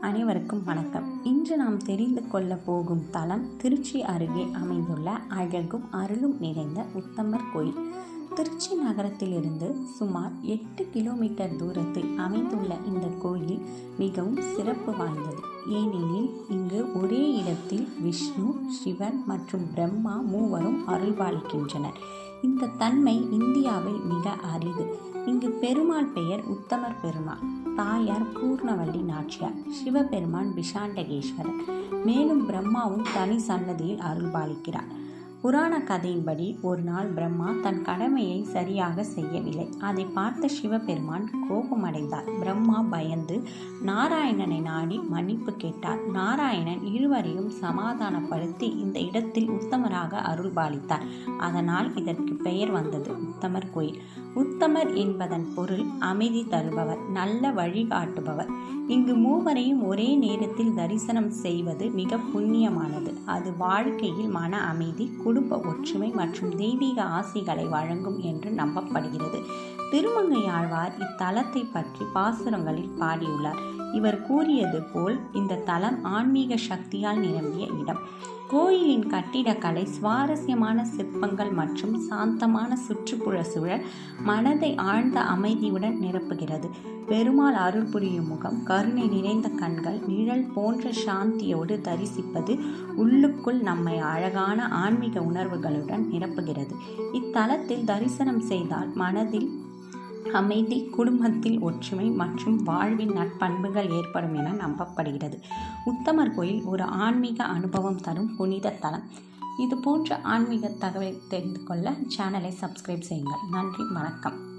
அனைவருக்கும் வணக்கம். இன்று நாம் தெரிந்து கொள்ள போகும் தலம் திருச்சி அருகே அமைந்துள்ள அழகும் அருளும் நிறைந்த உத்தமர் கோயில். திருச்சி நகரத்திலிருந்து சுமார் எட்டு கிலோமீட்டர் தூரத்தில் அமைந்துள்ள இந்த கோயில் மிகவும் சிறப்பு வாய்ந்தது. ஏனெனில் இங்கு ஒரே இடத்தில் விஷ்ணு சிவன் மற்றும் பிரம்மா மூவரும் அருள்பாலிக்கின்றனர். இந்த தன்மை இந்தியாவில் பெருமாள் பெயர் உத்தமர் பெருமாள். தாயார் பூர்ணவள்ளி நாச்சியார். சிவபெருமான் பிஷாண்டகேஸ்வரர். மேலும் பிரம்மாவும் தனி சன்னதியில் அருள்பாலிக்கிறார். புராண கதையின்படி ஒரு நாள் பிரம்மா தன் கடமையை சரியாக செய்யவில்லை. அதை பார்த்த சிவபெருமான் கோபமடைந்தார். பிரம்மா பயந்து நாராயணனை நாடி மன்னிப்பு கேட்டார். நாராயணன் இருவரையும் சமாதானப்படுத்தி இந்த இடத்தில் உத்தமராக அருள்பாலித்தார். அதனால் இதற்கு பெயர் வந்தது உத்தமர் கோயில். உத்தமர் என்பதன் பொருள் அமைதி தருபவர் நல்ல வழிகாட்டுபவர் இங்கு மூவரையும் ஒரே நேரத்தில் தரிசனம் செய்வது மிக புண்ணியமானது. அது வாழ்க்கையில் மன அமைதி குடும்ப ஒற்றுமை மற்றும் தெய்வீக ஆசைகளை வழங்கும் என்று நம்பப்படுகிறது. திருமங்கை ஆழ்வார் இத்தலத்தை பற்றி பாசுரங்களில் பாடியுள்ளார். இவர் கூறியது போல் இந்த தலம் ஆன்மீக சக்தியால் நிரம்பிய இடம். கோயிலின் கட்டிடக்கலை சுவாரஸ்யமான சிற்பங்கள் மற்றும் சாந்தமான சுற்றுப்புற சூழல் மனதை ஆழ்ந்த அமைதியுடன் நிரப்புகிறது. பெருமாள் அருள் புரியும் முகம் கருணை நிறைந்த கண்கள் நிழல் போன்ற சாந்தியோடு தரிசிப்பது உள்ளுக்குள் நம்மை அழகான ஆன்மீக உணர்வுகளுடன் நிரப்புகிறது. இத்தலத்தில் தரிசனம் செய்தால் மனதில் அமைதி குடும்பத்தில் ஒற்றுமை மற்றும் வாழ்வின் நட்பண்புகள் ஏற்படும் என நம்பப்படுகிறது. உத்தமர் கோயில் ஒரு ஆன்மீக அனுபவம் தரும் புனித தலம். இது போன்ற ஆன்மீக தகவலை தெரிந்து கொள்ள சேனலை சப்ஸ்கிரைப் செய்யுங்கள். நன்றி வணக்கம்.